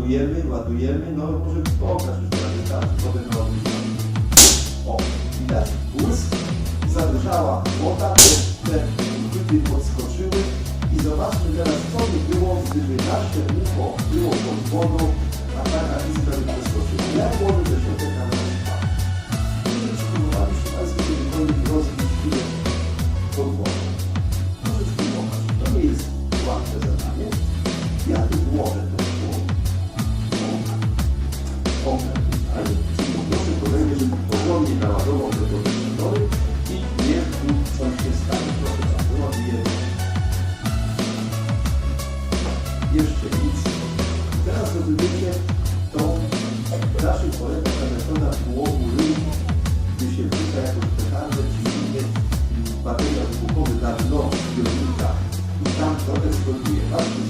ładujemy, ładujemy, no może pokaż już prawie tak, potem ładujemy. O, widać puls, zadržała woda, te, te chwyty podskoczyły i zobaczmy teraz, co by było, gdyby nasze ucho było pod wodą, a taka iskra by podskoczyła. Jak może to się wodą. Może spróbować. To nie jest łatwe zadanie. Ja tu włożę to tutaj. Czyli poproszę kolegę, żeby porządnie naładował te procesory i tu coś się stanie. Jeszcze nic. Teraz zrozumiecie tą w naszych poletach ta metoda połowu gdy się wrzuca jakąś petardę czy inny bateria wybuchowy na dno zbiornika i tam to eksploduje.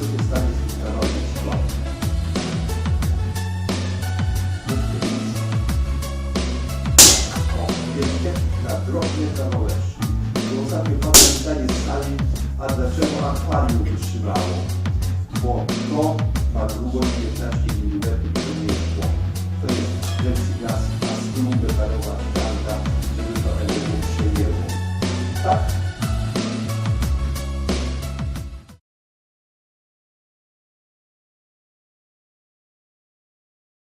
Drobne kawałeczki. I ostatnio padło pytanie z sali, a dlaczego akwarium wytrzymało? Bo to ma długość 15 mm, to nie jest szkło. To jest plexiglas, a z tyłu betarowa szklanka, żeby to element przejęło. Tak?